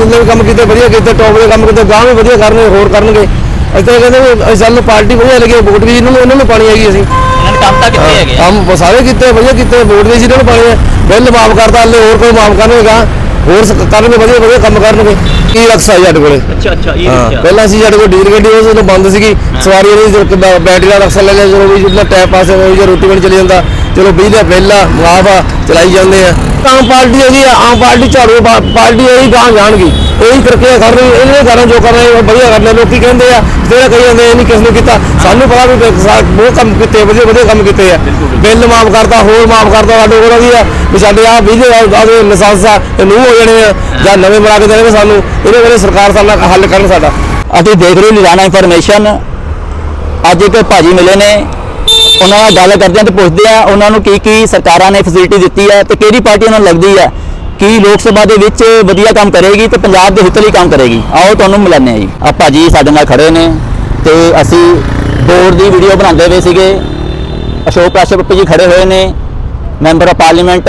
ਜਿੰਨੇ ਵੀ ਕੰਮ ਕੀਤੇ ਵਧੀਆ ਕੀਤੇ ਟੌਪ ਦੇ ਕੰਮ ਕੀਤੇ ਗਾਂ ਵੀ ਵਧੀਆ ਕਰਨਗੇ ਹੋਰ ਕਰਨਗੇ। ਅਸੀਂ ਤਾਂ ਕਹਿੰਦੇ ਵੀ ਅਸੀਂ ਸਾਨੂੰ ਪਾਰਟੀ ਵਧੀਆ ਲੱਗੀ ਵੋਟ ਵੀ ਇਹਨਾਂ ਨੂੰ ਇਹਨਾਂ ਨੂੰ ਪਾਣੀ ਹੈਗੀ ਅਸੀਂ। ਇਹਨਾਂ ਨੇ ਕੰਮ ਤਾਂ ਕਿੱਥੇ ਹੈਗੇ ਆ? ਕੰਮ ਸਾਰੇ ਕੀਤੇ ਵਧੀਆ ਕੀਤੇ ਵੋਟ ਵੀ ਜਿਹਨਾਂ ਨੂੰ ਪਾਣੀ ਹੈ। ਬਿੱਲ ਮਾਫ ਕਰਤਾ ਹਲੇ ਹੋਰ ਕੋਈ ਮਾਫ ਕਰਨਗੇ ਹੋਰ ਸ- ਕਰਨਗੇ ਵਧੀਆ ਵਧੀਆ ਕੰਮ ਕਰਨਗੇ। ਕੀ ਰਕਸ਼ਾ ਜੀ ਸਾਡੇ ਕੋਲੇ? ਅੱਛਾ ਅੱਛਾ ਇਹ ਹਾਂ ਦੇਖਿਆ ਪਹਿਲਾਂ ਸੀ ਸਾਡੇ ਕੋਲ ਡੀਲ ਗੱਡੀ ਉਹ ਜਦੋਂ ਬੰਦ ਸੀਗੀ। ਸਵਾਰੀਆਂ ਦੀ ਬੈਟਰੀ ਦਾ ਰਕਸ਼ਾ ਲੈ ਲਿਆ ਜਦੋਂ ਵੀ ਜਿੱਦਾਂ ਟੈਪ ਪਾਸੇ ਜਾਂ ਰੋਟੀ ਬਣ ਚਲੀ ਜਾਂਦਾ। ਚਲੋ ਬਿਜਲੀ ਦਾ ਬਿੱਲ ਆ ਮਾਫ ਆ, ਚਲਾਈ ਜਾਂਦੇ ਆ। ਆਮ ਪਾਰਟੀ ਹੈਗੀ ਆ, ਆਮ ਪਾਰਟੀ ਝਾੜੂ ਪਾਰਟੀ ਇਹੀ ਗਾਂ ਜਾਣਗੀ। ਇਹੀ ਕਰਕੇ ਕਰ ਰਹੀ ਇਹਨੇ ਕਰਨ ਜੋ ਕਰ ਰਹੇ ਉਹ ਵਧੀਆ ਰਹੇ ਲੋਕੀ ਕਹਿੰਦੇ ਆ, ਜਿਹੜਾ ਕਹੀ ਜਾਂਦੇ ਇਹ ਨਹੀਂ ਕਿਸ ਨੇ ਕੀਤਾ। ਸਾਨੂੰ ਪਤਾ ਵੀ ਬਹੁਤ ਕੰਮ ਕੀਤੇ ਵਧੀਆ ਵਧੀਆ ਕੰਮ ਕੀਤੇ ਆ। ਬਿੱਲ ਮਾਫ ਕਰਤਾ, ਹੋਰ ਮਾਫ ਕਰਤਾ, ਸਾਡੇ ਕੋਲ ਵੀ ਆ। ਵੀ ਸਾਡੇ ਆ ਬਿਜਲੀ ਦਾ ਆਦੇ ਲਾਇਸੈਂਸ ਆ, ਇਹ ਨੂੰ ਹੋ ਜਾਣੇ ਆ, ਜਾਂ ਨਵੇਂ ਬਣਾ ਕੇ ਦੇਣਗੇ ਸਾਨੂੰ। ਇਹਦੇ ਬਾਰੇ ਸਰਕਾਰ ਸਾਡਾ ਹੱਲ ਕਰਨ ਸਾਡਾ। ਅਸੀਂ ਦੇਖ ਰਹੇ ਲੁਧਿਆਣਾ ਇਨਫੋਰਮੇਸ਼ਨ। ਅੱਜ ਇੱਕ ਭਾਜੀ ਮਿਲੇ ਨੇ ਉਹਨਾਂ ਨਾਲ ਗੱਲ ਕਰਦੇ ਹਾਂ ਤੇ ਪੁੱਛਦੇ ਆ ਉਹਨਾਂ ਨੂੰ ਕੀ ਕੀ ਸਰਕਾਰਾਂ ਨੇ ਫੈਸਿਲਿਟੀ ਦਿੱਤੀ ਹੈ ਤੇ ਕਿਹੜੀ ਪਾਰਟੀ ਉਹਨਾਂ ਨੂੰ ਲੱਗਦੀ ਹੈ ਕੀ ਲੋਕ ਸਭਾ ਦੇ ਵਿੱਚ ਵਧੀਆ ਕੰਮ ਕਰੇਗੀ ਤੇ ਪੰਜਾਬ ਦੇ ਹਿੱਤ ਲਈ ਕੰਮ ਕਰੇਗੀ। ਆਓ ਤੁਹਾਨੂੰ ਮਿਲਾਨੇ ਆ ਜੀ। ਆ ਭਾਜੀ ਸਾਡੇ ਨਾਲ ਖੜੇ ਨੇ ਤੇ ਅਸੀਂ ਬੋਰਡ ਦੀ ਵੀਡੀਓ ਬਣਾਉਂਦੇ ਹੋਏ ਸੀਗੇ। ਅਸ਼ੋਕ ਕਾਸ਼ਪ ਜੀ ਖੜੇ ਹੋਏ ਨੇ, ਮੈਂਬਰ ਆਫ ਪਾਰਲੀਮੈਂਟ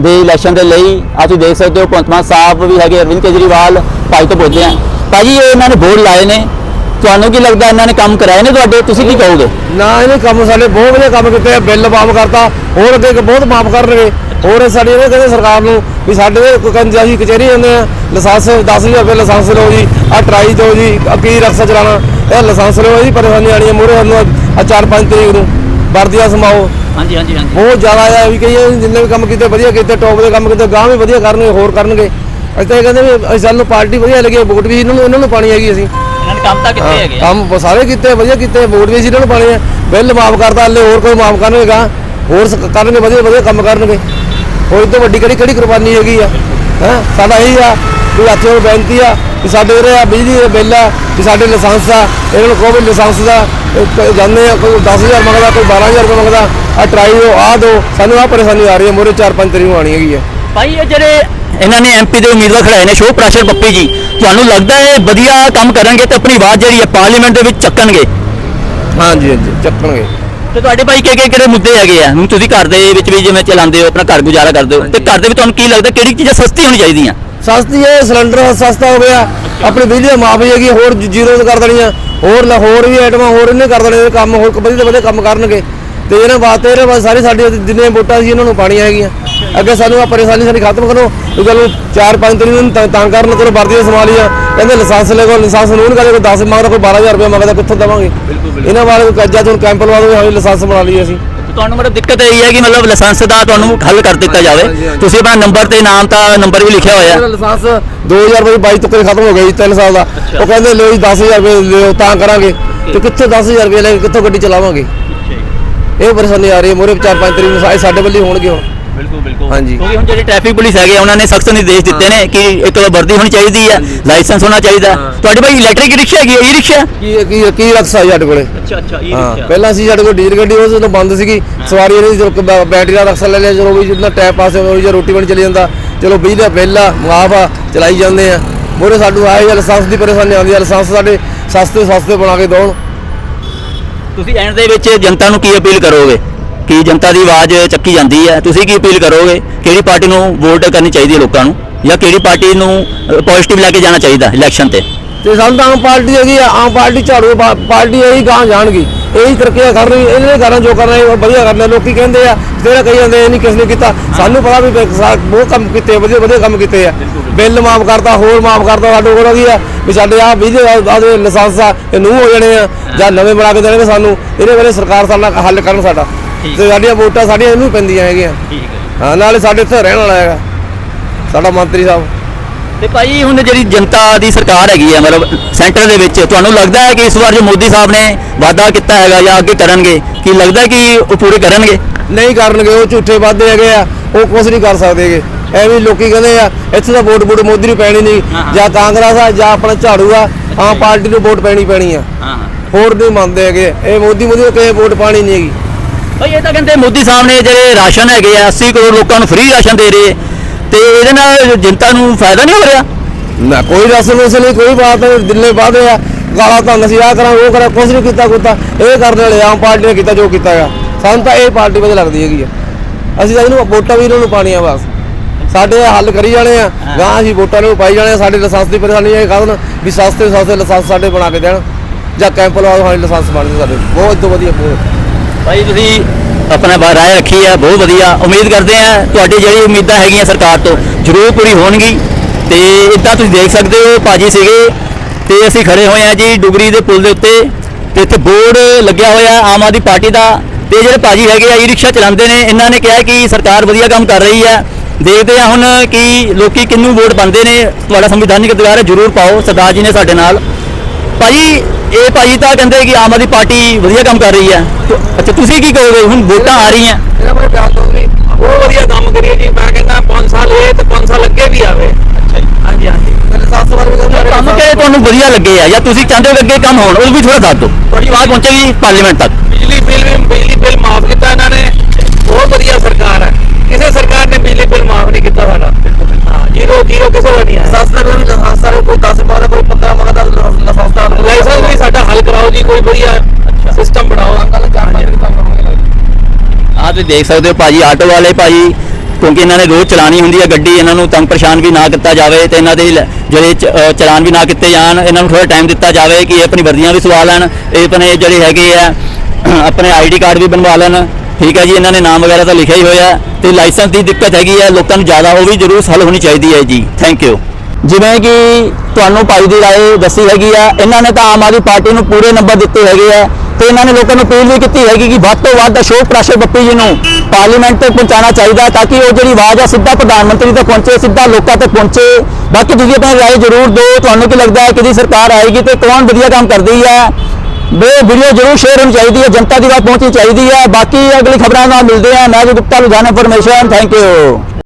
ਦੇ ਇਲੈਕਸ਼ਨ ਦੇ ਲਈ। ਅੱਜ ਤੁਸੀਂ ਦੇਖ ਸਕਦੇ ਹੋ, ਭਗਵੰਤ ਮਾਨ ਸਾਹਿਬ ਵੀ ਹੈਗੇ, ਅਰਵਿੰਦ ਕੇਜਰੀਵਾਲ ਭਾਈ ਤੋਂ ਪੁੱਛਦੇ ਆ। ਭਾਜੀ, ਇਹ ਇਹਨਾਂ ਨੇ ਬੋਰਡ ਲਾਏ ਨੇ। ਤੁਹਾਨੂੰ ਕੀ ਲੱਗਦਾ ਇਹਨਾਂ ਨੇ ਕੰਮ ਕਰਾਏ ਨੇ ਤੁਹਾਡੇ? ਤੁਸੀਂ ਕੀ ਕਹੋਗੇ? ਨਾ ਇਹਨੇ ਕੰਮ ਸਾਡੇ ਬਹੁਤ ਵਧੀਆ ਕੰਮ ਕੀਤੇ ਆ ਬਿੱਲ ਮਾਫ ਕਰਤਾ ਹੋਰ ਅੱਗੇ ਬਹੁਤ ਮਾਫ ਕਰਨਗੇ। ਹੋਰ ਇਹ ਸਾਡੇ ਇਹ ਕਹਿੰਦੇ ਸਰਕਾਰ ਨੂੰ ਵੀ ਸਾਡੇ ਕੋਈ ਕਹਿੰਦੇ ਅਸੀਂ ਕਚਹਿਰੀ ਜਾਂਦੇ ਆ ਲਾਇਸੈਂਸ 10000 ਰੁਪਏ ਲਾਇਸੈਂਸ ਲਓ ਜੀ ਆ ਟਰਾਈ ਦਿਓ ਜੀ ਕੀ ਰਕਸ਼ਾ ਚਲਾਣਾ ਇਹ ਲਾਇਸੈਂਸ ਲਓ ਇਹਦੀ ਪਰੇਸ਼ਾਨੀ ਆਣੀ ਹੈ ਮੂਹਰੇ ਸਾਨੂੰ ਆ 4-5 ਤਰੀਕ ਨੂੰ ਵਰਦੀਆਂ ਸਮਾਓ। ਹਾਂਜੀ ਹਾਂਜੀ ਹਾਂਜੀ। ਬਹੁਤ ਜ਼ਿਆਦਾ ਆ ਵੀ ਕਹੀਏ ਜਿੰਨੇ ਵੀ ਕੰਮ ਕੀਤੇ ਵਧੀਆ ਕੀਤੇ ਟੌਪ ਦੇ ਕੰਮ ਕੀਤੇ ਗਾਂ ਵੀ ਵਧੀਆ ਕਰਨਗੇ ਹੋਰ ਕਰਨਗੇ। ਅਸੀਂ ਤਾਂ ਇਹ ਕਹਿੰਦੇ ਵੀ ਅਸੀਂ ਸਾਨੂੰ ਪਾਰਟੀ ਵਧੀਆ ਲੱਗੀ ਵੋਟ ਵੀ ਇਹਨਾਂ ਨੂੰ ਇਹਨਾਂ ਨੂੰ ਪਾਣੀ ਹੈਗੀ ਅਸੀਂ। ਨੇ ਕੰਮ ਤਾਂ ਕਿੱਥੇ ਹੈਗੇ ਆ? ਕੰਮ ਸਾਰੇ ਕੀਤੇ ਵਧੀਆ ਕੀਤੇ ਵੋਟ ਵੀ ਅਸੀਂ ਇਹਨਾਂ ਨੂੰ ਪਾਣੀ ਹੈ ਬਿੱਲ ਮਾਫ ਕਰਤਾ ਹਲੇ ਹੋਰ ਕੋਈ ਮਾਫ ਕਰਨਗੇ ਗਾਂ ਹੋਰ ਸ- ਕਰਨਗੇ ਵਧੀਆ ਵਧੀਆ ਕੰਮ ਕਰਨਗੇ। ਹੋਰ ਇਹ ਤੋਂ ਵੱਡੀ ਕਿਹੜੀ ਕਿਹੜੀ ਕੁਰਬਾਨੀ ਹੈਗੀ ਆ? ਹੈ? ਸਾਡਾ ਇਹੀ ਆ ਵੀ ਹੱਥ ਜੋੜ ਬੇਨਤੀ ਆ ਕਿ ਸਾਡੇ ਉਰੇ ਆ ਬਿਜਲੀ ਦੇ ਬਿੱਲ ਆ ਕਿ ਸਾਡੇ ਲਾਇਸੈਂਸ ਆ ਇਹਨਾਂ ਨੂੰ ਕਹੋ ਵੀ ਲਾਇਸੈਂਸ ਦਾ ਇਹ ਕ- ਜਾਂਦੇ ਆ ਕੋਈ 10000 ਮੰਗਦਾ ਕੋਈ 12000 ਰੁਪਏ ਮੰਗਦਾ ਆ ਟਰਾਈ ਦਿਓ ਆ ਦੋ ਸਾਨੂੰ ਆ ਪਰੇਸ਼ਾਨੀ ਆ ਰਹੀ ਹੈ ਮੋਰੇ 4-5 ਤਰੀਕ ਨੂੰ ਆਣੀ ਹੈਗੀ ਆ। ਭਾਈ ਇਹ ਜਿਹੜੇ ਇਹਨਾਂ ਨੇ ਐਮਪੀ ਦੇ ਉਮੀਦਵਾਰ ਖੜਾਏ ਨੇ ਸ਼ੋਭ ਪ੍ਰਾਸ਼ਰ ਪੱਪੀ ਜੀ ਤੁਹਾਨੂੰ ਲੱਗਦਾ ਹੈ ਵਧੀਆ ਕੰਮ ਕਰਨਗੇ ਤੇ ਆਪਣੀ ਆਵਾਜ਼ ਜਿਹੜੀ ਹੈ ਪਾਰਲੀਮੈਂਟ ਦੇ ਵਿੱਚ ਚੱਕਣਗੇ? ਹਾਂਜੀ ਹਾਂਜੀ ਚੱਕਣਗੇ। ਤੇ ਤੁਹਾਡੇ ਭਾਈ ਕਿਹੜੇ ਕਿਹੜੇ ਮੁੱਦੇ ਹੈਗੇ ਆ? ਹੁਣ ਤੁਸੀਂ ਘਰ ਦੇ ਵਿੱਚ ਵੀ ਜਿਵੇਂ ਚਲਾਉਂਦੇ ਹੋ ਆਪਣਾ ਘਰ ਗੁਜ਼ਾਰਾ ਕਰਦੇ ਹੋ ਤੇ ਘਰ ਦੇ ਵਿੱਚ ਤੁਹਾਨੂੰ ਕੀ ਲੱਗਦਾ ਕਿਹੜੀ ਚੀਜ਼ਾਂ ਸਸਤੀ ਹੋਣੀ ਚਾਹੀਦੀਆਂ? ਸਸਤੀ ਹੈ ਸਿਲੰਡਰ ਸਸਤਾ ਹੋ ਗਿਆ ਆਪਣੀ ਬਿਜਲੀ ਮਾਫ ਹੈਗੀ ਹੋਰ ਜ਼ੀਰੋ ਕਰ ਦੇਣੀਆਂ ਹੋਰ ਲ- ਹੋਰ ਵੀ ਆਈਟਮਾਂ ਹੋਰ ਇਹਨੇ ਕਰ ਦੇਣੇ ਕੰਮ ਹੋਰ ਵਧੀਆ ਵਧੀਆ ਕੰਮ ਕਰਨਗੇ। ਤੇ ਇਹਨਾਂ ਵਾਸਤੇ ਇਹਨਾਂ ਵਾਸਤੇ ਸਾਰੀ ਸਾਡੀ ਜਿੰਨੇ ਵੋਟਾਂ ਸੀ ਇਹਨਾਂ ਨੂੰ ਪਾਣੀਆਂ ਹੈਗੀਆਂ। ਅੱਗੇ ਸਾਨੂੰ ਆ ਪਰੇਸ਼ਾਨੀ ਸਾਡੀ ਖਤਮ ਕਰੋ ਵੀ ਚਲੋ 4-5 ਤਰੀਕ ਨੂੰ ਤਾਂ- ਤਾਂ ਕਰਨ ਚਲੋ ਵਰਦੀਆਂ ਸਮਾ ਲਈਆਂ ਕਹਿੰਦੇ ਲਾਇਸੈਂਸ ਲੈ ਕੋ ਲਾਇਸੈਂਸ ਨੂੰ ਨਹੀਂ ਕੋਈ 10 ਮੰਗਦਾ ਕੋਈ 12000 ਰੁਪਏ ਮੰਗਦਾ ਕਿੱਥੋਂ ਦੇਵਾਂਗੇ? ਇਹਨਾਂ ਵਾਲੇ ਕੋਈ ਕੱਜਾ ਤੋਂ ਕੈਂਪ ਲਵਾ ਦੋ ਹਾਂ ਲਾਇਸੈਂਸ ਬਣਾ ਲਈਏ ਅਸੀਂ। ਤੁਹਾਨੂੰ ਮਤਲਬ ਦਿੱਕਤ ਇਹ ਹੈ ਕਿ ਮਤਲਬ ਲਾਇਸੈਂਸ ਦਾ ਤੁਹਾਨੂੰ ਹੱਲ ਕਰ ਦਿੱਤਾ ਜਾਵੇ। ਤੁਸੀਂ ਆਪਣਾ ਨੰਬਰ ਤੇ ਨਾਮ ਤਾਂ ਨੰਬਰ ਵੀ ਲਿਖਿਆ ਹੋਇਆ। ਮੇਰਾ ਲਾਇਸੈਂਸ 2022 ਤੱਕ ਖਤਮ ਹੋ ਗਿਆ ਜੀ 3 ਸਾਲ ਦਾ। ਉਹ ਕਹਿੰਦੇ ਲਓ ਜੀ 10000 ਰੁਪਏ ਲਿਓ ਤਾਂ ਕਰਾਂਗੇ। ਤੇ ਕਿੱਥੇ 10000 ਰੁਪਏ ਲੈ ਕੇ ਕਿੱਥੋਂ ਗੱਡੀ ਚਲਾਵਾਂਗੇ? ਇਹ ਪਰੇਸ਼ਾਨੀ ਆ ਰਹੀ ਹੈ ਮੋਰੇ 4-5 ਤਰੀਕ ਨੂੰ ਸਾ- ਇਹ ਸਾਡੇ ਵੱਲੇ ਹੋਣਗੇ ਹੁਣ। ਬਿਲਕੁਲ ਬਿਲਕੁਲ। ਹਾਂਜੀ। ਕਿਉਂਕਿ ਹੁਣ ਜਿਹੜੇ ਟ੍ਰੈਫਿਕ ਪੁਲਿਸ ਹੈਗੇ ਉਹਨਾਂ ਨੇ ਸਖਤ ਨਿਰਦੇਸ਼ ਦਿੱਤੇ ਨੇ ਕਿ ਇੱਕ ਤਾਂ ਵਰਦੀ ਹੋਣੀ ਚਾਹੀਦੀ ਹੈ ਲਾਇਸੈਂਸ ਹੋਣਾ ਚਾਹੀਦਾ। ਤੁਹਾਡੇ ਭਾਈ ਇਲੈਕਟ੍ਰਿਕ ਰਿਕਸ਼ਾ ਹੈਗੀ ਹੈ ਈ ਰਿਕਸ਼ਾ ਕੀ ਕੀ ਕੀ ਰਕਸ਼ਾ ਜੀ ਸਾਡੇ ਕੋਲੇ? ਅੱਛਾ ਅੱਛਾ ਈ ਹਾਂ ਪਹਿਲਾਂ ਸੀ ਸਾਡੇ ਕੋਲ ਡੀਜ਼ਲ ਗੱਡੀ ਉਹ ਜਦੋਂ ਬੰਦ ਸੀਗੀ ਸਵਾਰੀਆਂ ਜਦੋਂ ਬੈਟਰੀ ਦਾ ਰਕਸ਼ਾ ਲੈ ਲਿਆ ਜਦੋਂ ਵੀ ਜਿੰਨਾ ਟੈਪ ਪਾਸੇ ਹੋਈ ਜਾਂ ਰੋਟੀ ਬਣ ਚਲੀ ਜਾਂਦਾ। ਚਲੋ ਬਿਜਲੀ ਦਾ ਬਿੱਲ ਆ ਮਾਫ ਆ ਚਲਾਈ ਜਾਂਦੇ ਆ। ਮੋਰੇ ਸਾਨੂੰ ਆਏ ਜਾਂ ਲਾਇਸੈਂਸ ਦੀ ਪਰੇਸ਼ਾਨੀ ਆਉਂਦੀ ਆ ਲਾਇਸੈਂਸ ਸਾਡੇ ਸਸਤੇ ਸਸਤੇ ਬਣਾ ਕੇ ਦੇਣ। ਤੁਸੀਂ ਐਂਡ ਦੇ ਵਿੱਚ ਜਨਤਾ ਨੂੰ ਕੀ ਅਪੀਲ ਕਰੋਗੇ? ਕਿ ਜਨਤਾ ਦੀ ਆਵਾਜ਼ ਚੱਕੀ ਜਾਂਦੀ ਹੈ? ਤੁਸੀਂ ਕੀ ਅਪੀਲ ਕਰੋਗੇ? ਕਿਹੜੀ ਪਾਰਟੀ ਨੂੰ ਵੋਟ ਕਰਨੀ ਚਾਹੀਦੀ ਹੈ ਲੋਕਾਂ ਨੂੰ? ਜਾਂ ਕਿਹੜੀ ਪਾਰਟੀ ਨੂੰ ਪੋਜ਼ਿਟਿਵ ਲੈ ਕੇ ਜਾਣਾ ਚਾਹੀਦਾ ਇਲੈਕਸ਼ਨ ਤੇ? ਤੇ ਸਾਨੂੰ ਤਾਂ ਆਮ ਪਾਰਟੀ ਹੈਗੀ ਆਮ ਪਾਰਟੀ ਝਾੜੂ ਪਾਰਟੀ ਇਹੀ ਗਾਂ ਜਾਣਗੀ। ਇਹੀ ਤਰੱਕੀਆਂ ਕਰ ਰਹੀ ਇਹਨੇ ਕਰਨ ਜੋ ਕਰਨਾ ਇਹ ਵਧੀਆ ਕਰਨਾ ਲੋਕੀ ਕਹਿੰਦੇ ਆ ਜਿਹੜਾ ਕਹੀ ਜਾਂਦੇ ਇਹ ਨਹੀਂ ਕਿਸ ਨੇ ਕੀਤਾ। ਸਾਨੂੰ ਪਤਾ ਵੀ ਬਹੁਤ ਕੰਮ ਕੀਤੇ ਵਧੀਆ ਵਧੀਆ ਕੰਮ ਕੀਤੇ ਆ। ਬਿੱਲ ਮਾਫ ਕਰਤਾ ਹੋਰ ਮਾਫ ਕਰਤਾ ਸਾਡੇ ਕੋਲ ਵੀ ਆ? ਵੀ ਸਾਡੇ ਆ ਬਿਜਲੀ ਦਾ ਲਾਇਸੈਂਸ ਆ ਇਹ ਨੂੰ ਹੋ ਜਾਣੇ ਆ ਜਾਂ ਨਵੇਂ ਬਣਾ ਕੇ ਦੇਣਗੇ ਸਾਨੂੰ ਇਹਦੇ ਬਾਰੇ ਸਰਕਾਰ ਸਾਡਾ ਹੱਲ ਕਰਨ ਸਾਡਾ। ਤੇ ਸਾਡੀਆਂ ਵੋਟਾਂ ਸਾਡੀਆਂ ਇਹਨੂੰ ਪੈਂਦੀਆਂ ਹੈਗੀਆਂ। ਠੀਕ ਹੈ ਹਾਂ ਨਾਲੇ ਸਾਡੇ ਇੱਥੇ ਰਹਿਣ ਵਾਲਾ ਹੈਗਾ। ਸਾਡਾ ਮੰਤਰੀ ਸਾਹਿਬ। ਤੇ ਭਾਈ ਹੁਣ ਜਿਹੜੀ ਜਨਤਾ ਦੀ ਸਰਕਾਰ ਹੈਗੀ ਹੈ ਮਤਲਬ ਸੈਂਟਰ ਦੇ ਵਿੱਚ ਤੁਹਾਨੂੰ ਲੱਗਦਾ ਹੈ ਕਿ ਇਸ ਵਾਰ ਜੋ ਮੋਦੀ ਸਾਹਿਬ ਨੇ ਵਾਅਦਾ ਕੀਤਾ ਹੈਗਾ ਜਾਂ ਅੱਗੇ ਕਰਨਗੇ ਕੀ ਲੱਗਦਾ ਕਿ ਉਹ ਪੂਰੇ ਕਰਨਗੇ? ਨਹੀਂ ਕਰਨਗੇ ਉਹ ਝੂਠੇ ਵਾਅਦੇ ਹੈਗੇ ਆ ਉਹ ਕੁਝ ਨਹੀਂ ਕਰ ਸਕਦੇਗੇ ਐਵੇਂ ਲੋਕੀ ਕਹਿੰਦੇ ਆ ਇੱਥੇ ਤਾਂ ਵੋਟ ਵੋਟ ਮੋਦੀ ਨੂੰ ਪੈਣੀ ਨਹੀਂ। ਜਾਂ ਕਾਂਗਰਸ ਆ ਜਾਂ ਆਪਣਾ ਝਾੜੂ ਆ ਆਮ ਪਾਰਟੀ ਨੂੰ ਵੋਟ ਪੈਣੀ ਪੈਣੀ ਆ। ਹੋਰ ਨਹੀਂ ਮੰਨਦੇ ਹੈਗੇ ਇਹ ਮੋਦੀ ਮੋਦੀ ਨੂੰ ਕਿਸੇ ਵੋਟ ਪਾਣੀ ਨਹੀਂ ਹੈਗੀ। ਭਾਈ ਇਹ ਤਾਂ ਕਹਿੰਦੇ ਮੋਦੀ ਸਾਹਿਬ ਨੇ ਜਿਹੜੇ ਰਾਸ਼ਨ ਹੈਗੇ ਆ 80 ਕਰੋੜ ਲੋਕਾਂ ਨੂੰ ਫ੍ਰੀ ਰਾਸ਼ਨ ਦੇ ਰਹੇ ਤੇ ਇਹਦੇ ਨਾਲ ਜਨਤਾ ਨੂੰ ਫਾਇਦਾ ਨਹੀਂ ਹੋ ਰਿਹਾ? ਨਾ ਕੋਈ ਰਸਮ ਉਸ ਲਈ ਕੋਈ ਬਾਤ ਨਹੀਂ ਦਿੱਲੇ ਵਾਅਦੇ ਆ ਗਾਲਾਂ ਤਾਂ ਅਸੀਂ ਆਹ ਕਰਾਂ ਉਹ ਕਰਾਂ ਕੁਝ ਨਹੀਂ ਕੀਤਾ ਕੁੱਤਾ ਇਹ ਕਰਨ ਵਾਲੇ ਆਮ ਪਾਰਟੀ ਨੇ ਕੀਤਾ ਜੋ ਕੀਤਾ ਹੈਗਾ। ਸਾਨੂੰ ਤਾਂ ਇਹ ਪਾਰਟੀ ਵਧੀਆ ਲੱਗਦੀ ਹੈਗੀ ਆ। ਅਸੀਂ ਤਾਂ ਇਹਨੂੰ ਵੋਟਾਂ ਵੀ ਇਹਨਾਂ ਨੂੰ ਪਾਣੀਆਂ ਬਸ। ਸਾਡੇ ਹੱਲ ਕਰੀ ਜਾਣੇ ਆ ਗਾਂ ਅਸੀਂ ਵੋਟਾਂ ਨੂੰ ਪਾਈ ਜਾਣੇ ਆ ਸਾਡੇ ਲਾਇਸੈਂਸ ਦੀ ਪਰੇਸ਼ਾਨੀ ਇਹ ਕਰਨ ਵੀ ਸਸਤੇ ਸਸਤੇ ਲਾਇਸੈਂਸ ਸਾਡੇ ਬਣਾ ਕੇ ਦੇਣ ਜਾਂ ਕੈਂਪ ਲਵਾ ਦਿਓ ਲਾਇਸੈਂਸ ਬਣ ਸਾਡੇ ਬਹੁਤ ਤੋਂ ਵਧੀਆ ਭਾਈ ਤੁਸੀਂ ਆਪਣਾ ਰਾਏ ਰੱਖੀ ਹੈ ਬਹੁਤ ਵਧੀਆ। ਉਮੀਦ ਕਰਦੇ ਆ ਤੁਹਾਡੀ ਜਿਹੜੀ ਉਮੀਦਾਂ ਹੈਗੀਆਂ ਸਰਕਾਰ ਤੋਂ, ਜ਼ਰੂਰ ਪੂਰੀ ਹੋਣਗੀ। ਤੇ ਇਦਾਂ ਤੁਸੀਂ ਦੇਖ ਸਕਦੇ ਹੋ, ਭਾਜੀ ਸੀਗੇ, ਤੇ ਅਸੀਂ ਖੜੇ ਹੋਏ ਆ ਜੀ ਡੁਗਰੀ ਦੇ ਪੁਲ ਦੇ ਉੱਤੇ। ਤੇ ਇੱਥੇ ਬੋਰਡ ਲੱਗਿਆ ਹੋਇਆ ਆਮ ਆਦਮੀ ਪਾਰਟੀ ਦਾ। ਤੇ ਜਿਹੜੇ ਭਾਜੀ ਹੈਗੇ ਆ ਈ ਰਿਕਸ਼ਾ ਚਲਾਉਂਦੇ ਨੇ, ਇਹਨਾਂ ਨੇ ਕਿਹਾ ਕਿ ਸਰਕਾਰ ਵਧੀਆ ਕੰਮ ਕਰ ਰਹੀ ਹੈ ਦੇਖਦੇ ਆ ਹੁਣ ਕਿ ਲੋਕੀ ਕਿੰਨੂੰ ਵੋਟ ਪਾਉਂਦੇ ਨੇ। ਤੁਹਾਡਾ ਸੰਵਿਧਾਨਿਕ ਅਧਿਕਾਰ ਹੈ, ਜ਼ਰੂਰ ਪਾਓ। ਸਰਦਾਰ ਜੀ ਨੇ ਸਾਡੇ ਨਾਲ ਭਾਜੀ ਇਹ ਭਾਜੀ ਤਾਂ ਕਹਿੰਦੇ ਕਿ ਆਮ ਆਦਮੀ ਪਾਰਟੀ ਵਧੀਆ ਕੰਮ ਕਰ ਰਹੀ ਹੈ। ਅੱਛਾ ਤੁਸੀਂ ਕੀ ਕਹੋਗੇ? ਹੁਣ ਵੋਟਾਂ ਆ ਰਹੀਆਂ। ਇਹਦਾ ਬਾਰੇ ਬਿਆਨ ਦੋ ਵੀ ਬਹੁਤ ਵਧੀਆ ਕੰਮ ਕਰੀਏ ਜੀ। ਮੈਂ ਕਹਿੰਦਾ 5 ਸਾਲ ਇਹ ਤੇ 5 ਸਾਲ ਅੱਗੇ ਵੀ ਆਵੇ। ਅੱਛਾ ਜੀ। ਹਾਂਜੀ ਹਾਂਜੀ। ਕੰਮ ਕਿਹੜੇ ਤੁਹਾਨੂੰ ਵਧੀਆ ਲੱਗੇ ਆ? ਜਾਂ ਤੁਸੀਂ ਚਾਹੁੰਦੇ ਹੋ ਕਿ ਅੱਗੇ ਕੰਮ ਹੋਣ? ਉਹ ਵੀ ਥੋੜਾ ਦੱਸ ਦਿਓ। ਤੁਹਾਡੀ ਆਵਾਜ਼ ਪਹੁੰਚੇਗੀ ਪਾਰਲੀਮੈਂਟ ਤੱਕ। ਬਿਜਲੀ ਬਿੱਲ ਵੀ ਤੁਸੀਂ ਦੇਖ ਸਕਦੇ ਹੋ ਭਾਜੀ ਆਟੋ ਵਾਲੇ ਭਾਜੀ, ਕਿਉਂਕਿ ਇਹਨਾਂ ਨੇ ਰੋਜ਼ ਚਲਾਣੀ ਹੁੰਦੀ ਹੈ ਗੱਡੀ, ਇਹਨਾਂ ਨੂੰ ਤੰਗ ਪਰੇਸ਼ਾਨ ਵੀ ਨਾ ਕੀਤਾ ਜਾਵੇ ਤੇ ਇਹਨਾਂ ਦੇ ਜਿਹੜੇ ਚਲਾਨ ਵੀ ਨਾ ਕੀਤੇ ਜਾਣ, ਇਹਨਾਂ ਨੂੰ ਥੋੜਾ ਟਾਈਮ ਦਿੱਤਾ ਜਾਵੇ ਕਿ ਇਹ ਆਪਣੀ ਵਰਦੀਆਂ ਵੀ ਸਵਾ ਲੈਣ, ਇਹ ਆਪਣੇ ਜਿਹੜੇ ਹੈਗੇ ਆ ਆਪਣੇ ਆਈਡੀ ਕਾਰਡ ਵੀ ਬਣਵਾ ਲੈਣ। ਠੀਕ ਹੈ ਜੀ, ਇਹਨਾਂ ਨੇ ਨਾਮ ਵਗੈਰਾ ਤਾਂ ਲਿਖਿਆ ਹੀ ਹੋਇਆ ਤੇ ਲਾਇਸੈਂਸ ਦੀ ਦਿੱਕਤ ਹੈਗੀ ਹੈ, ਲੋਕਾਂ ਨੂੰ ਜ਼ਿਆਦਾ ਉਹ ਵੀ ਜ਼ਰੂਰ ਹੱਲ ਹੋਣੀ ਚਾਹੀਦੀ ਹੈ ਜੀ। ਥੈਂਕ ਯੂ ਜਿਵੇਂ ਕਿ ਤੁਹਾਨੂੰ ਭਾਈ ਦੀ ਰਾਏ ਦੱਸੀ ਹੈਗੀ ਆ, ਇਹਨਾਂ ਨੇ ਤਾਂ ਆਮ ਆਦਮੀ ਪਾਰਟੀ ਨੂੰ ਪੂਰੇ ਨੰਬਰ ਦਿੱਤੇ ਹੈਗੇ ਆ ਤੇ ਇਹਨਾਂ ਨੇ ਲੋਕਾਂ ਨੂੰ ਅਪੀਲ ਵੀ ਕੀਤੀ ਹੈਗੀ ਕਿ ਵੱਧ ਤੋਂ ਵੱਧ ਅਸ਼ੋਕ ਪ੍ਰਾਸ਼ਰ ਬੱਪੀ ਜੀ ਨੂੰ ਪਾਰਲੀਮੈਂਟ ਤੱਕ ਪਹੁੰਚਾਉਣਾ ਚਾਹੀਦਾ ਤਾਂ ਕਿ ਉਹ ਜਿਹੜੀ ਆਵਾਜ਼ ਆ ਸਿੱਧਾ ਪ੍ਰਧਾਨ ਮੰਤਰੀ ਤੱਕ ਪਹੁੰਚੇ, ਸਿੱਧਾ ਲੋਕਾਂ ਤੱਕ ਪਹੁੰਚੇ। ਬਾਕੀ ਤੁਸੀਂ ਆਪਣੀ ਰਾਏ ਜ਼ਰੂਰ ਦਿਓ, ਤੁਹਾਨੂੰ ਕੀ ਲੱਗਦਾ ਹੈ ਕਿਹਦੀ ਸਰਕਾਰ ਆਏਗੀ ਤੇ ਕੌਣ ਵਧੀਆ ਕੰਮ ਕਰਦੀ ਹੈ ਉਹ ਵੀਡੀਓ ਜ਼ਰੂਰ ਸ਼ੇਅਰ ਹੋਣੀ ਚਾਹੀਦੀ ਹੈ, ਜਨਤਾ ਦੀ ਬਾਤ ਪਹੁੰਚਣੀ ਚਾਹੀਦੀ ਹੈ ਬਾਕੀ ਅਗਲੀ ਖਬਰਾਂ ਨਾਲ ਮਿਲਦੇ ਹਾਂ। ਮੈਂ G Gupta Ludhiana information thank you